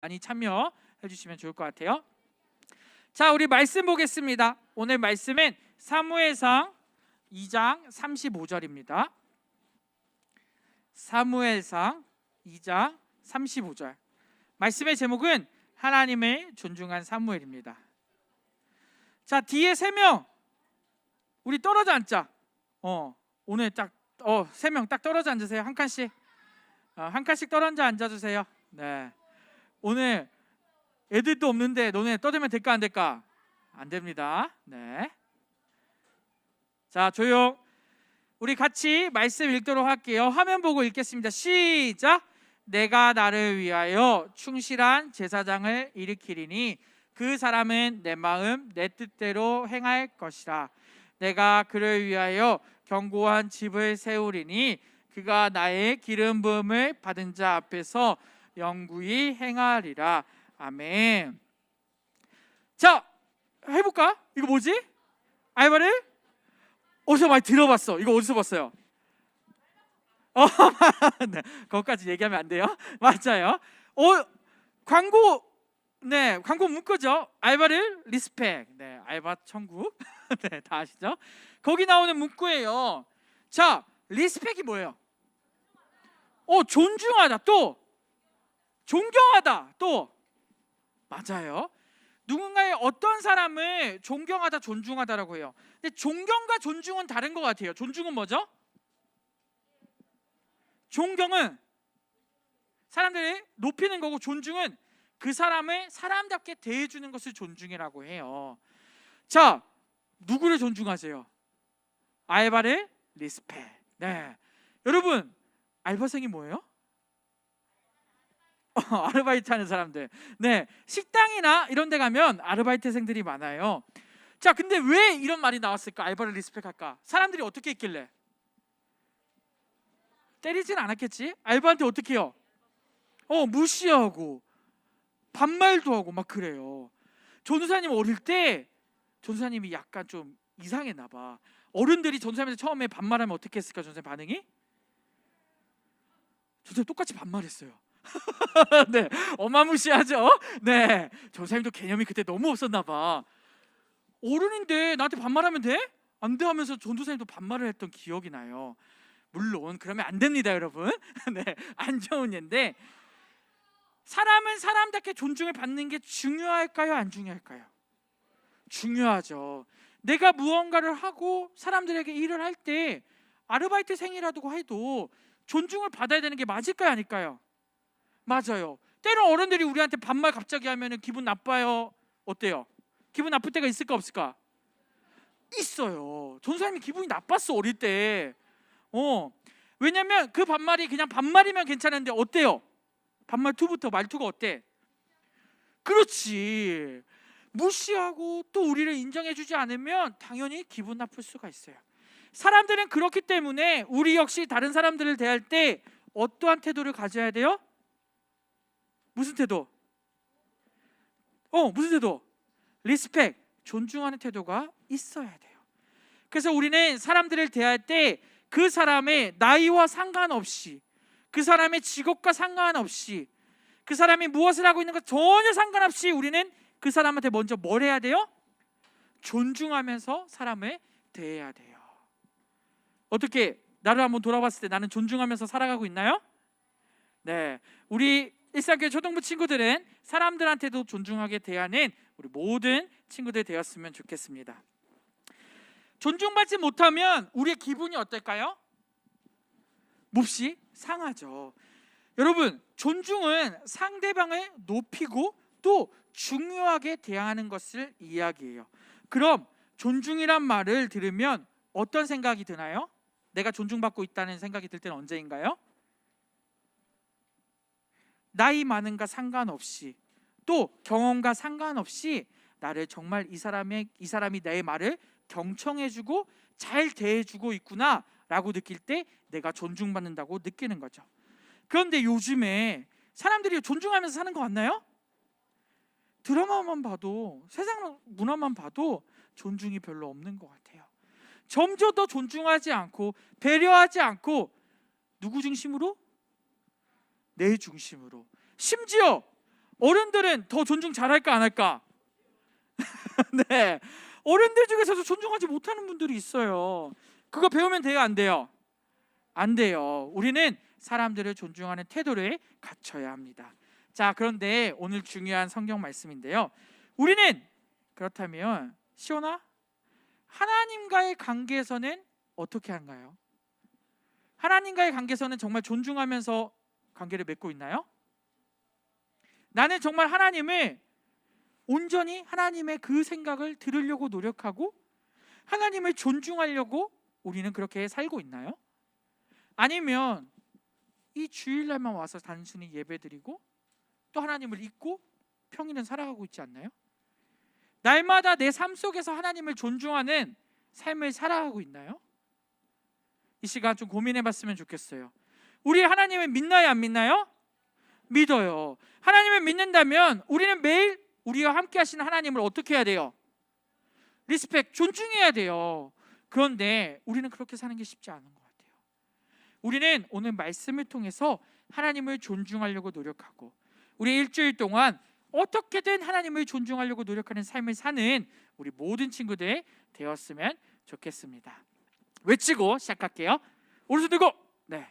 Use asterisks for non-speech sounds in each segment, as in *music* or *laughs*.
많이 참여해 주시면 좋을 것 같아요. 자, 우리 말씀 보겠습니다. 오늘 말씀은 사무엘상 2장 35절입니다. 사무엘상 2장 35절. 말씀의 제목은 하나님을 존중한 사무엘입니다. 자, 뒤에 세 명 우리 떨어져 앉자. 어, 오늘 딱 어, 세 명 딱 떨어져 앉으세요. 한 칸씩. 어, 한 칸씩 떨어져 앉아 주세요. 네. 오늘 애들도 없는데 너네 떠들면 될까 안 될까? 안 됩니다. 네. 자, 조용. 우리 같이 말씀 읽도록 할게요. 화면 보고 읽겠습니다. 시작. 내가 나를 위하여 충실한 제사장을 일으키리니 그 사람은 내 마음 내 뜻대로 행할 것이라. 내가 그를 위하여 견고한 집을 세우리니 그가 나의 기름 부음을 받은 자 앞에서 영구히 행하리라. 아멘. 자, 해볼까? 이거 뭐지? 알바를 어디서 많이 들어봤어. 이거 어디서 봤어요? 어, *laughs* 네, 그것까지 얘기하면 안 돼요. *laughs* 맞아요. 어, 광고, 네, 광고 문구죠. 알바를 리스펙, 네, 알바 천국, *laughs* 네, 다 아시죠? 거기 나오는 문구예요. 자, 리스펙이 뭐예요? 어, 존중하다. 또 존경하다. 또 맞아요. 누군가의 어떤 사람을 존경하다, 존중하다라고 해요. 근데 존경과 존중은 다른 것 같아요. 존중은 뭐죠? 존경은 사람들이 높이는 거고 존중은 그 사람을 사람답게 대해주는 것을 존중이라고 해요. 자, 누구를 존중하세요? 알바를 리스펙. 네, 여러분 알바생이 뭐예요? 어, *laughs* 아르바이트 하는 사람들. 네, 식당이나 이런 데 가면 아르바이트생들이 많아요. 자, 근데 왜 이런 말이 나왔을까? 알바를 리스펙할까? 사람들이 어떻게 했길래? 때리진 않았겠지? 알바한테 어떻게 해요? 어, 무시하고 반말도 하고 막 그래요. 전우사님 어릴 때 전우사님이 약간 좀 이상했나 봐. 어른들이 전우사님한테 처음에 반말하면 어떻게 했을까? 전우사님 반응이? 전우사님 똑같이 반말했어요. *laughs* 네, 어마무시하죠. 네, 전사님도 개념이 그때 너무 없었나 봐. 어른인데 나한테 반말하면 돼? 안 돼 하면서 전도사님도 반말을 했던 기억이 나요. 물론 그러면 안 됩니다, 여러분. *laughs* 네, 안 좋은 예인데 사람은 사람답게 존중을 받는 게 중요할까요, 안 중요할까요? 중요하죠. 내가 무언가를 하고 사람들에게 일을 할 때 아르바이트생이라도 해도 존중을 받아야 되는 게 맞을까요, 아닐까요? 맞아요. 때로 어른들이 우리한테 반말 갑자기 하면은 기분 나빠요. 어때요? 기분 나쁠 때가 있을까 없을까? 있어요. 전사님이 기분이 나빴어 어릴 때. 어. 왜냐면 그 반말이 그냥 반말이면 괜찮은데 어때요? 반말 투부터 말투가 어때? 그렇지. 무시하고 또 우리를 인정해주지 않으면 당연히 기분 나쁠 수가 있어요. 사람들은 그렇기 때문에 우리 역시 다른 사람들을 대할 때 어떠한 태도를 가져야 돼요? 무슨 태도? 어, 무슨 태도? 리스펙, 존중하는 태도가 있어야 돼요. 그래서 우리는 사람들을 대할 때 그 사람의 나이와 상관없이 그 사람의 직업과 상관없이 그 사람이 무엇을 하고 있는 것 전혀 상관없이 우리는 그 사람한테 먼저 뭘 해야 돼요? 존중하면서 사람을 대해야 돼요. 어떻게 나를 한번 돌아봤을 때 나는 존중하면서 살아가고 있나요? 네, 우리 일사교회 초등부 친구들은 사람들한테도 존중하게 대하는 우리 모든 친구들 되었으면 좋겠습니다. 존중받지 못하면 우리의 기분이 어떨까요? 몹시 상하죠. 여러분, 존중은 상대방을 높이고 또 중요하게 대하는 것을 이야기해요. 그럼 존중이란 말을 들으면 어떤 생각이 드나요? 내가 존중받고 있다는 생각이 들 때는 언제인가요? 나이 많은가 상관없이 또 경험과 상관없이 나를 정말 이 사람의 이 사람이 내 말을 경청해주고 잘 대해주고 있구나라고 느낄 때 내가 존중받는다고 느끼는 거죠. 그런데 요즘에 사람들이 존중하면서 사는 것 같나요? 드라마만 봐도 세상 문화만 봐도 존중이 별로 없는 것 같아요. 점점 더 존중하지 않고 배려하지 않고 누구 중심으로? 내 중심으로. 심지어 어른들은 더 존중 잘할까 안 할까? *laughs* 네. 어른들 중에서도 존중하지 못하는 분들이 있어요. 그거 배우면 돼요, 안 돼요? 안 돼요. 우리는 사람들을 존중하는 태도를 갖춰야 합니다. 자, 그런데 오늘 중요한 성경 말씀인데요. 우리는 그렇다면 시온아 하나님과의 관계에서는 어떻게 한가요? 하나님과의 관계에서는 정말 존중하면서 관계를 맺고 있나요? 나는 정말 하나님을 온전히 하나님의 그 생각을 들으려고 노력하고 하나님을 존중하려고 우리는 그렇게 살고 있나요? 아니면 이 주일날만 와서 단순히 예배드리고 또 하나님을 잊고 평일은 살아가고 있지 않나요? 날마다 내 삶 속에서 하나님을 존중하는 삶을 살아가고 있나요? 이 시간 좀 고민해 봤으면 좋겠어요. 우리 하나님을 믿나요, 안 믿나요? 믿어요. 하나님을 믿는다면 우리는 매일 우리와 함께 하시는 하나님을 어떻게 해야 돼요? 리스펙, 존중해야 돼요. 그런데 우리는 그렇게 사는 게 쉽지 않은 것 같아요. 우리는 오늘 말씀을 통해서 하나님을 존중하려고 노력하고 우리 일주일 동안 어떻게든 하나님을 존중하려고 노력하는 삶을 사는 우리 모든 친구들 되었으면 좋겠습니다. 외치고 시작할게요. 오른손 들고 네.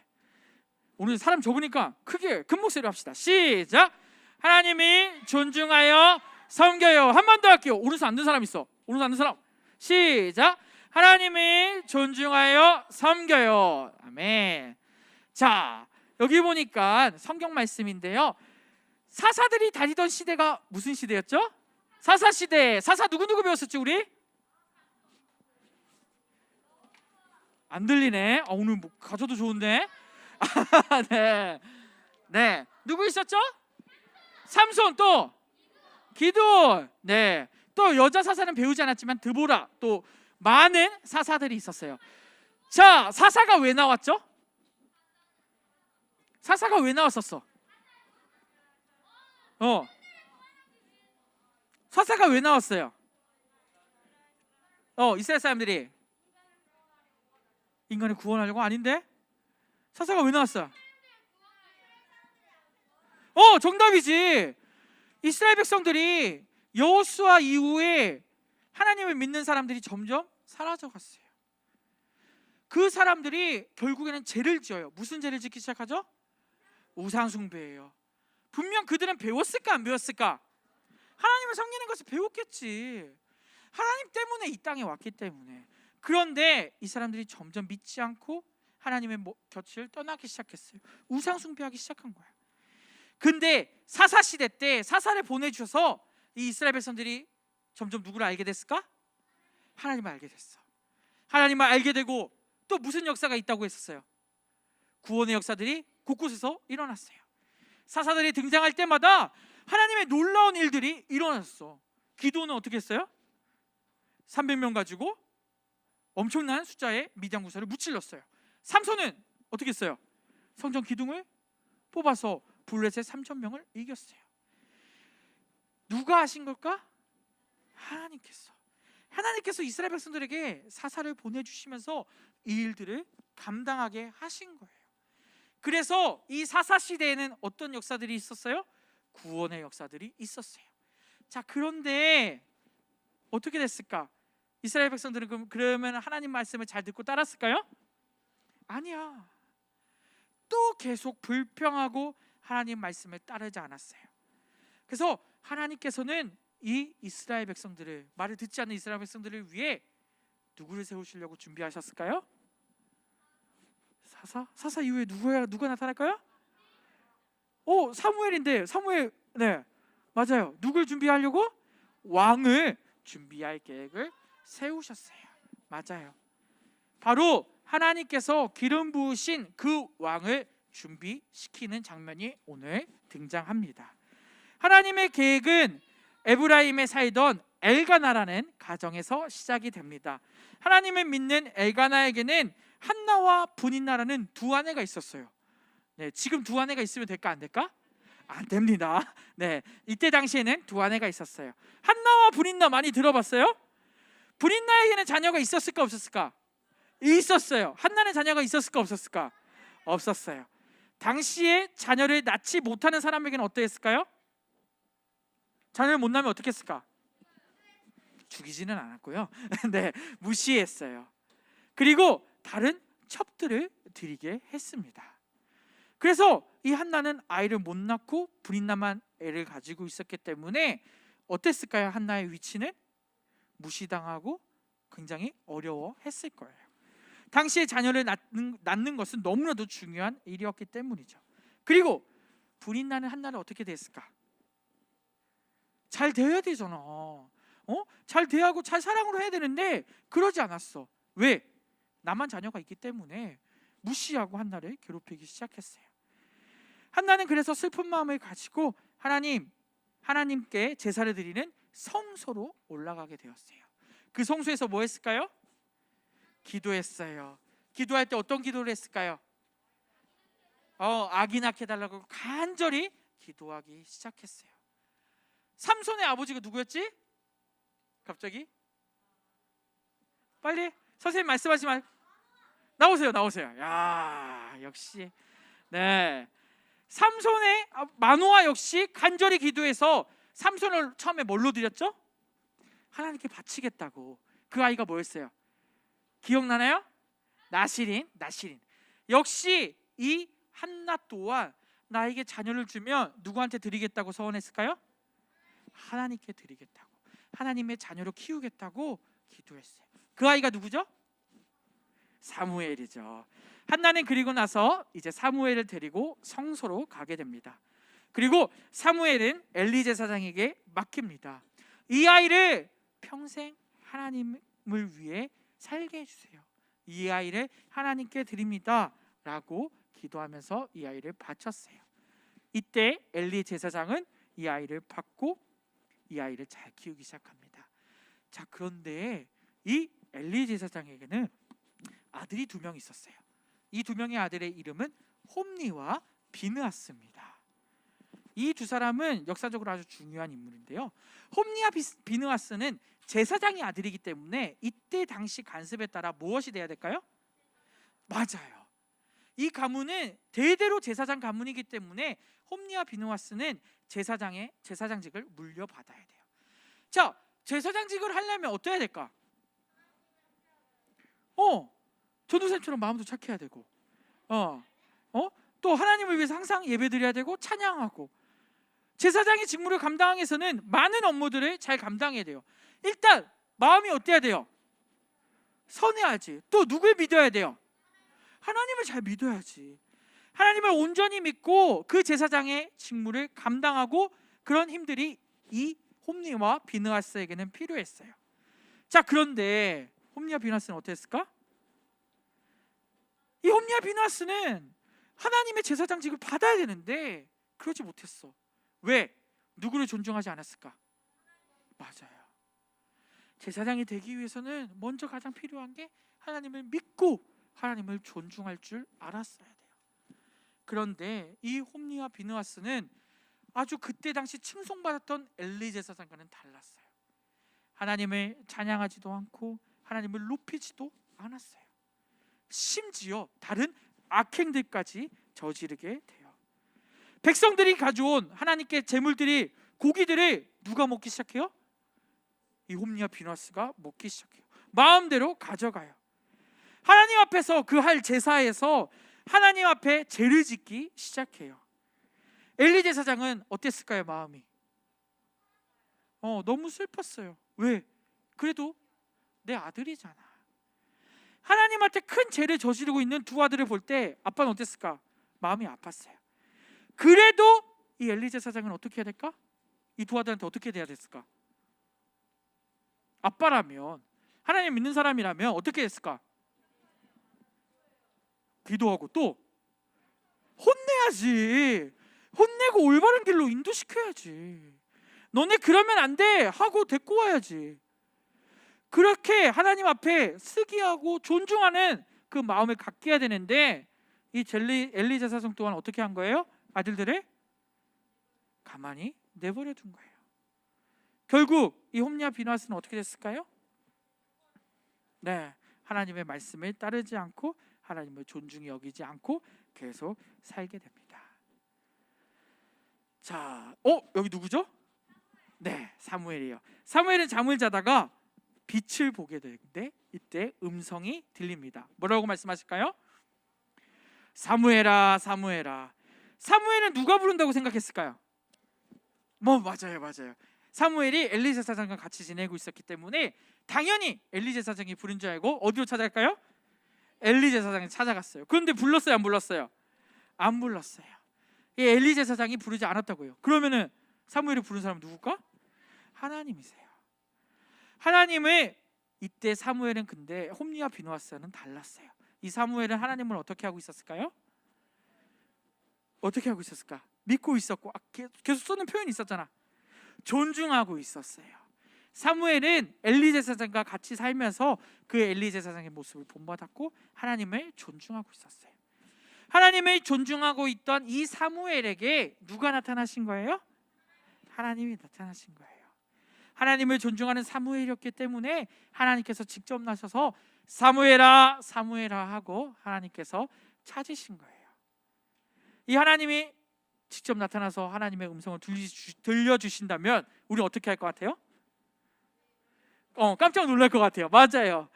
오늘 사람 적으니까 크게 큰 목소리로 합시다. 시작. 하나님이 존중하여 섬겨요. 한 번 더 할게요. 오른손 안 든 사람 있어. 오른손 안 든 사람. 시작. 하나님이 존중하여 섬겨요. 아멘. 자, 여기 보니까 성경 말씀인데요. 사사들이 다니던 시대가 무슨 시대였죠? 사사 시대. 사사 누구 누구 배웠었지 우리? 안 들리네. 아, 오늘 뭐 가져도 좋은데. *laughs* 네. 네. 누구 있었죠? 삼손 또 기드온. 네. 또 여자 사사는 배우지 않았지만 드보라 또 많은 사사들이 있었어요. 자, 사사가 왜 나왔죠? 사사가 왜 나왔었어? 어. 사사가 왜 나왔어요? 어, 이스라엘 사람들이 인간을 구원하려고 아닌데? 사사가 왜 나왔어? 어, 정답이지. 이스라엘 백성들이 여호수아 이후에 하나님을 믿는 사람들이 점점 사라져 갔어요. 그 사람들이 결국에는 죄를 지어요. 무슨 죄를 짓기 시작하죠? 우상 숭배예요. 분명 그들은 배웠을까 안 배웠을까? 하나님을 섬기는 것을 배웠겠지. 하나님 때문에 이 땅에 왔기 때문에. 그런데 이 사람들이 점점 믿지 않고 하나님의 뭐- 곁을 떠나기 시작했어요. 우상 숭배하기 시작한 거야. 근데 사사 시대 때 사사를 보내주셔서 이 이스라엘 백성들이 점점 누구를 알게 됐을까? 하나님을 알게 됐어. 하나님을 알게 되고 또 무슨 역사가 있다고 했었어요? 구원의 역사들이 곳곳에서 일어났어요. 사사들이 등장할 때마다 하나님의 놀라운 일들이 일어났어. 기도는 어떻게 했어요? 300명 가지고 엄청난 숫자의 미디안 구사를 무찔렀어요. 삼손은 어떻게 했어요? 성전 기둥을 뽑아서 블레셋 3천 명을 이겼어요. 누가 하신 걸까? 하나님께서. 하나님께서 이스라엘 백성들에게 사사를 보내주시면서 이 일들을 감당하게 하신 거예요. 그래서 이 사사 시대에는 어떤 역사들이 있었어요? 구원의 역사들이 있었어요. 자 그런데 어떻게 됐을까? 이스라엘 백성들은 그럼 그러면 하나님 말씀을 잘 듣고 따랐을까요? 아니야. 또 계속 불평하고 하나님 말씀을 따르지 않았어요. 그래서 하나님께서는 이 이스라엘 백성들을 말을 듣지 않는 이스라엘 백성들을 위해 누구를 세우시려고 준비하셨을까요? 사사? 사사 이후에 누구야 누가 나타날까요? 오 사무엘인데 사무엘 네 맞아요. 누굴 준비하려고 왕을 준비할 계획을 세우셨어요. 맞아요. 바로 하나님께서 기름 부으신 그 왕을 준비시키는 장면이 오늘 등장합니다. 하나님의 계획은 에브라임에 살던 엘가나라는 가정에서 시작이 됩니다. 하나님을 믿는 엘가나에게는 한나와 분인나라는 두 아내가 있었어요. 네, 지금 두 아내가 있으면 될까 안 될까? 안 됩니다. *laughs* 네, 이때 당시에는 두 아내가 있었어요. 한나와 분인나 많이 들어봤어요? 분인나에게는 자녀가 있었을까 없었을까? 있었어요. 한나는 자녀가 있었을까 없었을까? 없었어요. 당시에 자녀를 낳지 못하는 사람에게는 어떠했을까요? 자녀를 못 낳으면 어떻게 했을까? 죽이지는 않았고요. *laughs* 네, 무시했어요. 그리고 다른 첩들을 드리게 했습니다. 그래서 이 한나는 아이를 못 낳고 불임남한 애를 가지고 있었기 때문에 어땠을까요? 한나의 위치는 무시당하고 굉장히 어려워했을 거예요. 당시에 자녀를 낳는, 낳는 것은 너무나도 중요한 일이었기 때문이죠. 그리고 불임 나는 한나는 어떻게 됐을까? 잘 되어야 되잖아. 어? 잘 대하고 잘 사랑으로 해야 되는데 그러지 않았어. 왜? 나만 자녀가 있기 때문에 무시하고 한나를 괴롭히기 시작했어요. 한나는 그래서 슬픈 마음을 가지고 하나님 하나님께 제사를 드리는 성소로 올라가게 되었어요. 그 성소에서 뭐 했을까요? 기도했어요. 기도할 때 어떤 기도를 했을까요? 어, 아기 낳게 달라고 간절히 기도하기 시작했어요. 삼손의 아버지가 누구였지? 갑자기? 빨리 선생님 말씀하지 말. 나오세요, 나오세요. 야, 역시 네. 삼손의 아, 마노아 역시 간절히 기도해서 삼손을 처음에 뭘로 드렸죠? 하나님께 바치겠다고. 그 아이가 뭐였어요? 기억나나요? 나시린, 나시린. 역시 이 한나 또한 나에게 자녀를 주면 누구한테 드리겠다고 서원했을까요? 하나님께 드리겠다고. 하나님의 자녀로 키우겠다고 기도했어요. 그 아이가 누구죠? 사무엘이죠. 한나는 그리고 나서 이제 사무엘을 데리고 성소로 가게 됩니다. 그리고 사무엘은 엘리 제사장에게 맡깁니다. 이 아이를 평생 하나님을 위해 살게 해주세요. 이 아이를 하나님께 드립니다 라고 기도하면서 이 아이를 바쳤어요. 이때 엘리 제사장은 이 아이를 받고 이 아이를 잘 키우기 시작합니다. 자 그런데 이 엘리 제사장에게는 아들이 두 명 있었어요. 이 두 명의 아들의 이름은 홈니와 비느하스입니다. 이 두 사람은 역사적으로 아주 중요한 인물인데요. 홈니와 비느하스는 제사장의 아들이기 때문에 이때 당시 간습에 따라 무엇이 돼야 될까요? 맞아요. 이 가문은 대대로 제사장 가문이기 때문에 홈니와 비느하스는 제사장의 제사장직을 물려받아야 돼요. 자, 제사장직을 하려면 어떠해야 될까? 어, 전도사님처럼 마음도 착해야 되고, 어, 어, 또 하나님을 위해서 항상 예배드려야 되고 찬양하고, 제사장의 직무를 감당하기 위해서는 많은 업무들을 잘 감당해야 돼요. 일단 마음이 어때야 돼요? 선해야지. 또 누굴 믿어야 돼요? 하나님을 잘 믿어야지. 하나님을 온전히 믿고 그 제사장의 직무를 감당하고 그런 힘들이 이 홈리와 비느하스에게는 필요했어요. 자 그런데 홈리와 비느하스는 어땠을까? 이 홈리와 비느하스는 하나님의 제사장직을 받아야 되는데 그러지 못했어. 왜? 누구를 존중하지 않았을까? 맞아요. 제사장이 되기 위해서는 먼저 가장 필요한 게 하나님을 믿고 하나님을 존중할 줄 알았어야 돼요. 그런데 이 홈리와 비느하스는 아주 그때 당시 칭송받았던 엘리 제사장과는 달랐어요. 하나님을 찬양하지도 않고 하나님을 높이지도 않았어요. 심지어 다른 악행들까지 저지르게 돼요. 백성들이 가져온 하나님께 제물들이 고기들을 누가 먹기 시작해요? 이 홈리와 비너스가 먹기 시작해요. 마음대로 가져가요. 하나님 앞에서 그 할 제사에서 하나님 앞에 죄를 짓기 시작해요. 엘리 제사장은 어땠을까요, 마음이? 어, 너무 슬펐어요. 왜? 그래도 내 아들이잖아. 하나님한테 큰 죄를 저지르고 있는 두 아들을 볼 때 아빠는 어땠을까? 마음이 아팠어요. 그래도 이 엘리 제 사장은 어떻게 해야 될까? 이 두 아들한테 어떻게 돼야 됐을까? 아빠라면 하나님 믿는 사람이라면 어떻게 했을까? 기도하고 또 혼내야지. 혼내고 올바른 길로 인도시켜야지. 너네 그러면 안 돼. 하고 데리고 와야지. 그렇게 하나님 앞에 쓰기하고 존중하는 그 마음을 갖게 해야 되는데 이 젤리 엘리 제사장 또한 어떻게 한 거예요? 아들들을 가만히 내버려 둔 거예요. 결국 이 홈리아 비나스는 어떻게 됐을까요? 네, 하나님의 말씀을 따르지 않고 하나님을 존중히 여기지 않고 계속 살게 됩니다. 자, 어 여기 누구죠? 네, 사무엘이에요. 사무엘은 잠을 자다가 빛을 보게 되는데 이때 음성이 들립니다. 뭐라고 말씀하실까요? 사무엘아, 사무엘아. 사무엘은 누가 부른다고 생각했을까요? 뭐 맞아요, 맞아요. 사무엘이 엘리 제 사장과 같이 지내고 있었기 때문에 당연히 엘리 제 사장이 부른 줄 알고 어디로 찾아갈까요? 엘리 제 사장이 찾아갔어요. 그런데 불렀어요, 안 불렀어요? 안 불렀어요. 이 엘리 제 사장이 부르지 않았다고요. 그러면은 사무엘이 부른 사람은 누굴까? 하나님이세요. 하나님을 이때 사무엘은 근데 홈리와 비누아스는 달랐어요. 이 사무엘은 하나님을 어떻게 하고 있었을까요? 어떻게 하고 있었을까? 믿고 있었고 아, 계- 계속 쓰는 표현이 있었잖아. 존중하고 있었어요. 사무엘은 엘리 제 사장과 같이 살면서 그 엘리 제 사장의 모습을 본받았고 하나님을 존중하고 있었어요. 하나님을 존중하고 있던 이 사무엘에게 누가 나타나신 거예요? 하나님이 나타나신 거예요. 하나님을 존중하는 사무엘이었기 때문에 하나님께서 직접 나셔서 사무엘아 사무엘아 하고 하나님께서 찾으신 거예요. 이 하나님이 직접 나타나서 하나님의 음성을 들려주신다면 우리 어떻게 할 것 같아요? 어 깜짝 놀랄 것 같아요. 맞아요.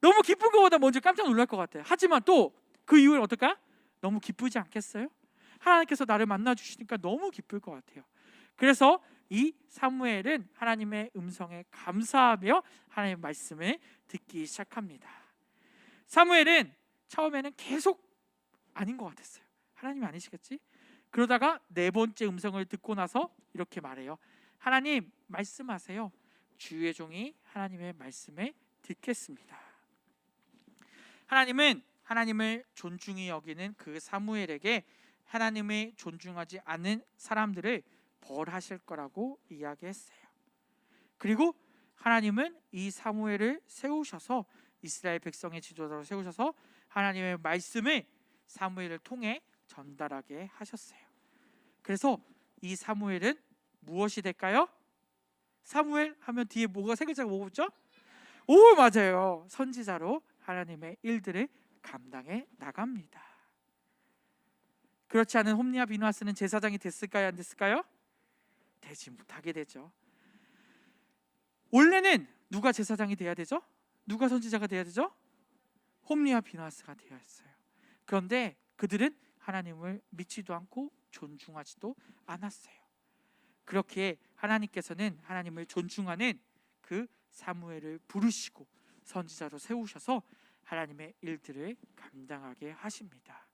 너무 기쁜 것보다 먼저 깜짝 놀랄 것 같아요. 하지만 또 그 이후에 어떨까? 너무 기쁘지 않겠어요? 하나님께서 나를 만나 주시니까 너무 기쁠 것 같아요. 그래서 이 사무엘은 하나님의 음성에 감사하며 하나님의 말씀을 듣기 시작합니다. 사무엘은 처음에는 계속 아닌 것 같았어요. 하나님이 아니시겠지? 그러다가 네 번째 음성을 듣고 나서 이렇게 말해요. 하나님 말씀하세요. 주의 종이 하나님의 말씀을 듣겠습니다. 하나님은 하나님을 존중히 여기는 그 사무엘에게 하나님을 존중하지 않는 사람들을 벌하실 거라고 이야기했어요. 그리고 하나님은 이 사무엘을 세우셔서 이스라엘 백성의 지도자로 세우셔서 하나님의 말씀을 사무엘을 통해 전달하게 하셨어요. 그래서 이 사무엘은 무엇이 될까요? 사무엘 하면 뒤에 뭐가 세 글자가 뭐겠죠? 오 맞아요. 선지자로 하나님의 일들을 감당해 나갑니다. 그렇지 않은 홈리아 비누아스는 제사장이 됐을까요? 안 됐을까요? 되지 못하게 되죠. 원래는 누가 제사장이 돼야 되죠? 누가 선지자가 돼야 되죠? 홈리아 비누아스가 되어 있어요. 그런데 그들은 하나님을 믿지도 않고 존중하지도 않았어요. 그렇게 하나님께서는 하나님을 존중하는 그 사무엘을 부르시고 선지자로 세우셔서 하나님의 일들을 감당하게 하십니다.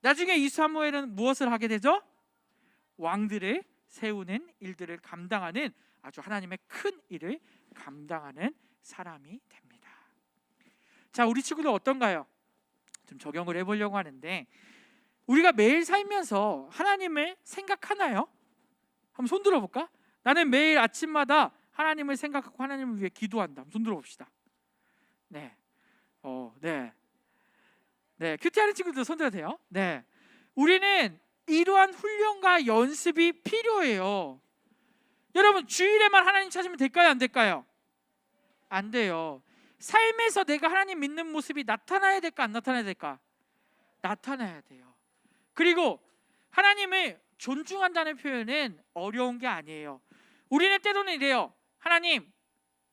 나중에 이 사무엘은 무엇을 하게 되죠? 왕들을 세우는 일들을 감당하는 아주 하나님의 큰 일을 감당하는 사람이 됩니다. 자, 우리 친구들 어떤가요? 좀 적용을 해보려고 하는데 우리가 매일 살면서 하나님을 생각하나요? 한번 손 들어볼까? 나는 매일 아침마다 하나님을 생각하고 하나님을 위해 기도한다. 손 들어봅시다. 네, 어, 네, 네. 큐티하는 친구들 손 들어도 돼요. 네, 우리는 이러한 훈련과 연습이 필요해요. 여러분 주일에만 하나님 찾으면 될까요? 안 될까요? 안 돼요. 삶에서 내가 하나님 믿는 모습이 나타나야 될까 안 나타나야 될까? 나타나야 돼요. 그리고 하나님을 존중한다는 표현은 어려운 게 아니에요. 우리는 때로는 이래요. 하나님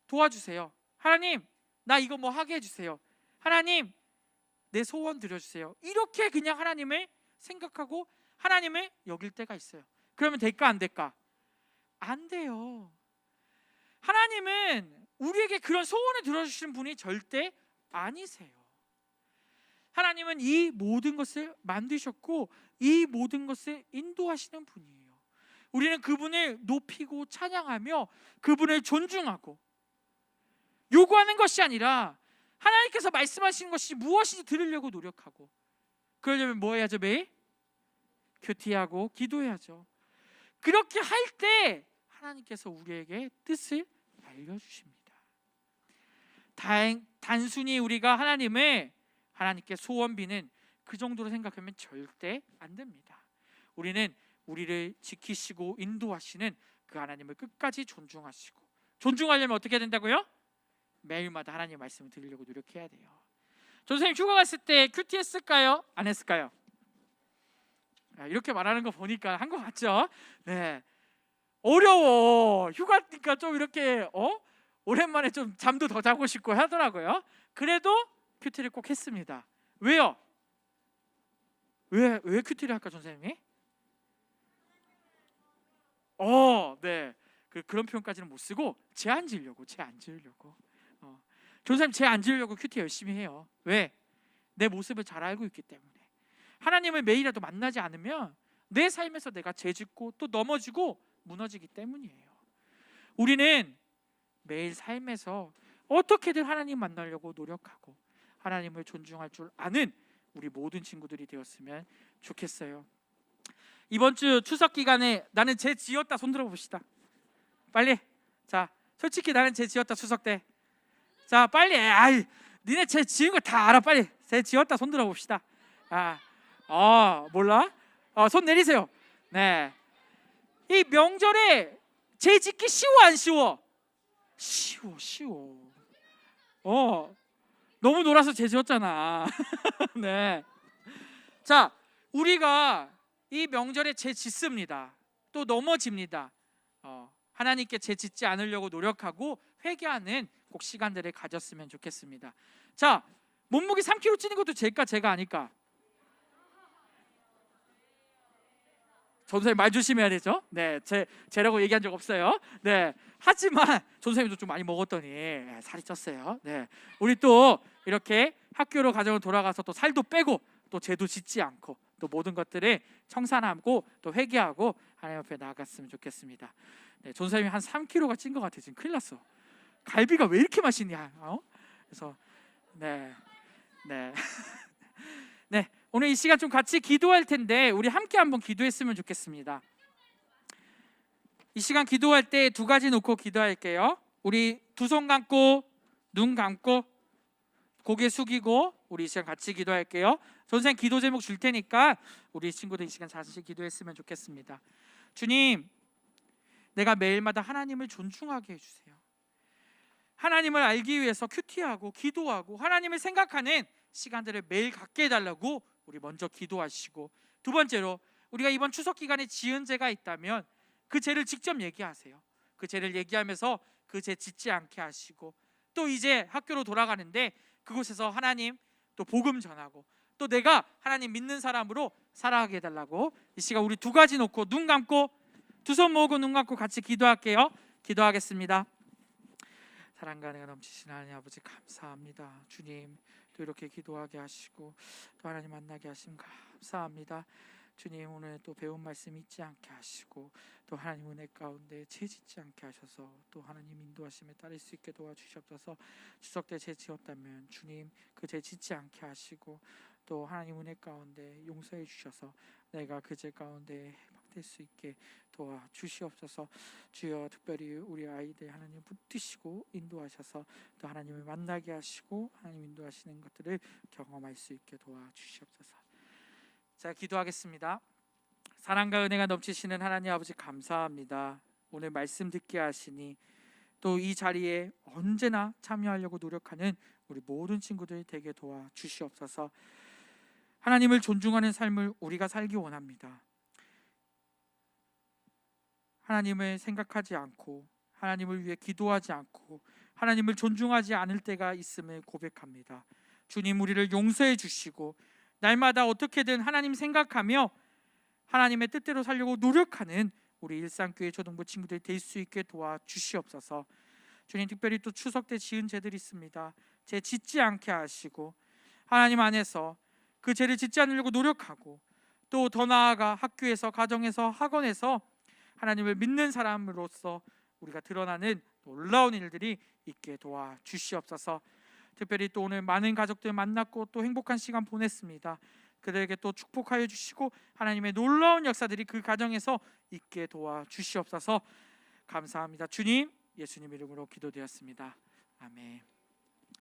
도와주세요. 하나님 나 이거 뭐 하게 해주세요. 하나님 내 소원 들어주세요. 이렇게 그냥 하나님을 생각하고 하나님을 여길 때가 있어요. 그러면 될까 안 될까? 안 돼요. 하나님은 우리에게 그런 소원을 들어주시는 분이 절대 아니세요. 하나님은 이 모든 것을 만드셨고 이 모든 것을 인도하시는 분이에요. 우리는 그분을 높이고 찬양하며 그분을 존중하고 요구하는 것이 아니라 하나님께서 말씀하시는 것이 무엇인지 들으려고 노력하고 그러려면 뭐 해야죠 매일? 큐티하고 기도해야죠. 그렇게 할 때 하나님께서 우리에게 뜻을 알려주십니다. 단, 단순히 우리가 하나님을 하나님께 소원 비는 그 정도로 생각하면 절대 안 됩니다. 우리는 우리를 지키시고 인도하시는 그 하나님을 끝까지 존중하시고 존중하려면 어떻게 해야 된다고요? 매일마다 하나님 말씀을 들으려고 노력해야 돼요. 전 선생님 휴가 갔을 때 큐티 했을까요? 안 했을까요? 아, 이렇게 말하는 거 보니까 한 것 같죠? 네. 어려워. 휴가니까 좀 이렇게 어 오랜만에 좀 잠도 더 자고 싶고 하더라고요. 그래도 큐티를 꼭 했습니다. 왜요? 왜 왜 큐티를 할까 선생님이? 어, 네. 그 그런 표현까지는 못 쓰고 제안 지으려고 제안 지으려고. 어. 전사님 제안 지으려고 큐티 열심히 해요. 왜? 내 모습을 잘 알고 있기 때문에. 하나님을 매일이라도 만나지 않으면 내 삶에서 내가 죄짓고 또 넘어지고 무너지기 때문이에요. 우리는 매일 삶에서 어떻게든 하나님 만나려고 노력하고 하나님을 존중할 줄 아는 우리 모든 친구들이 되었으면 좋겠어요. 이번 주 추석 기간에 나는 제 지었다 손 들어 봅시다. 빨리. 자, 솔직히 나는 제 지었다 추석 때. 자, 빨리. 아이, 니네 제 지은 거 다 알아. 빨리. 제 지었다 손 들어 봅시다. 아, 어, 몰라? 어, 손 내리세요. 네. 이 명절에 제 짓기 쉬워 안 쉬워? 쉬워, 쉬워. 어, 너무 놀아서 제 지었잖아. *laughs* 네. 자, 우리가 이 명절에 재 짓습니다. 또 넘어집니다. 어, 하나님께 재 짓지 않으려고 노력하고 회개하는 꼭 시간들을 가졌으면 좋겠습니다. 자, 몸무게 3kg 찌는 것도 제가 제가 아니까. 전사님 말 조심해야 되죠. 네, 제 제라고 얘기한 적 없어요. 네, 하지만 전사님도 좀 많이 먹었더니 네, 살이 쪘어요. 네, 우리 또 이렇게 학교로 가정을 돌아가서 또 살도 빼고 또 죄도 짓지 않고 또 모든 것들을 청산하고 또 회개하고 하나님 앞에 나아갔으면 좋겠습니다. 네, 전사님이 한 3kg가 찐 것 같아 지금 큰일 났어. 갈비가 왜 이렇게 맛있냐? 어? 그래서 네, 네, *laughs* 네 오늘 이 시간 좀 같이 기도할 텐데 우리 함께 한번 기도했으면 좋겠습니다. 이 시간 기도할 때 두 가지 놓고 기도할게요. 우리 두 손 감고 눈 감고 고개 숙이고 우리 이 시간 같이 기도할게요. 선생 기도 제목 줄 테니까 우리 친구들 이 시간 자신 기도했으면 좋겠습니다. 주님, 내가 매일마다 하나님을 존중하게 해주세요. 하나님을 알기 위해서 큐티하고 기도하고 하나님을 생각하는 시간들을 매일 갖게 해달라고 우리 먼저 기도하시고 두 번째로 우리가 이번 추석 기간에 지은 죄가 있다면 그 죄를 직접 얘기하세요. 그 죄를 얘기하면서 그 죄 짓지 않게 하시고 또 이제 학교로 돌아가는데 그곳에서 하나님 또 복음 전하고 또 내가 하나님 믿는 사람으로 살아가게 해달라고 이 시간 우리 두 가지 놓고 눈 감고 두 손 모으고 눈 감고 같이 기도할게요. 기도하겠습니다. 사랑과 은혜가 넘치신 하나님 아버지 감사합니다. 주님 또 이렇게 기도하게 하시고 또 하나님 만나게 하심 감사합니다. 주님 오늘 또 배운 말씀 잊지 않게 하시고 또 하나님 은혜 가운데 죄짓지 않게 하셔서 또 하나님 인도하심에 따를 수 있게 도와주시옵소서 추석 때죄 지었다면 주님 그죄 짓지 않게 하시고 또 하나님 은혜 가운데 용서해 주셔서 내가 그죄 가운데 될 수 있게 도와 주시옵소서 주여 특별히 우리 아이들 하나님 붙드시고 인도하셔서 또 하나님을 만나게 하시고 하나님 인도하시는 것들을 경험할 수 있게 도와 주시옵소서 자 기도하겠습니다. 사랑과 은혜가 넘치시는 하나님 아버지 감사합니다. 오늘 말씀 듣게 하시니 또 이 자리에 언제나 참여하려고 노력하는 우리 모든 친구들 되게 도와 주시옵소서. 하나님을 존중하는 삶을 우리가 살기 원합니다. 하나님을 생각하지 않고 하나님을 위해 기도하지 않고 하나님을 존중하지 않을 때가 있음을 고백합니다. 주님 우리를 용서해 주시고 날마다 어떻게든 하나님 생각하며 하나님의 뜻대로 살려고 노력하는 우리 일상교회 초등부 친구들이 될 수 있게 도와 주시옵소서. 주님 특별히 또 추석 때 지은 죄들이 있습니다. 죄 짓지 않게 하시고 하나님 안에서 그 죄를 짓지 않으려고 노력하고 또 더 나아가 학교에서 가정에서 학원에서 하나님을 믿는 사람으로서 우리가 드러나는 놀라운 일들이 있게 도와 주시옵소서. 특별히 또 오늘 많은 가족들 만났고 또 행복한 시간 보냈습니다. 그들에게 또 축복하여 주시고 하나님의 놀라운 역사들이 그 가정에서 있게 도와 주시옵소서. 감사합니다. 주님, 예수님 이름으로 기도되었습니다. 아멘.